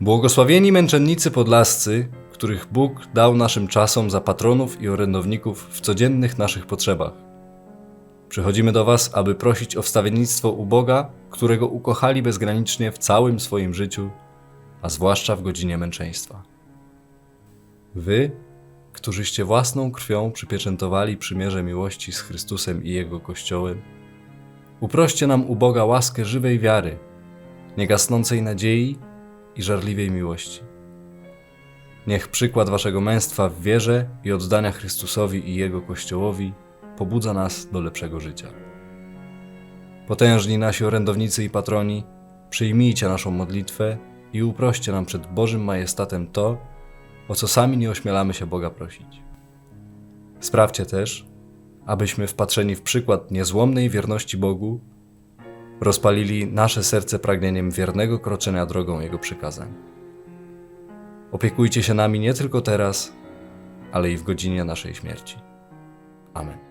Błogosławieni męczennicy podlascy, których Bóg dał naszym czasom za patronów i orędowników w codziennych naszych potrzebach. Przychodzimy do Was, aby prosić o wstawiennictwo u Boga, którego ukochali bezgranicznie w całym swoim życiu, a zwłaszcza w godzinie męczeństwa. Wy, którzyście własną krwią przypieczętowali przymierze miłości z Chrystusem i Jego Kościołem, uproście nam u Boga łaskę żywej wiary, niegasnącej nadziei i żarliwej miłości. Niech przykład waszego męstwa w wierze i oddania Chrystusowi i Jego Kościołowi pobudza nas do lepszego życia. Potężni nasi orędownicy i patroni, przyjmijcie naszą modlitwę i uproście nam przed Bożym Majestatem to, o co sami nie ośmielamy się Boga prosić. Sprawdźcie też, abyśmy wpatrzeni w przykład niezłomnej wierności Bogu, rozpalili nasze serce pragnieniem wiernego kroczenia drogą Jego przykazań. Opiekujcie się nami nie tylko teraz, ale i w godzinie naszej śmierci. Amen.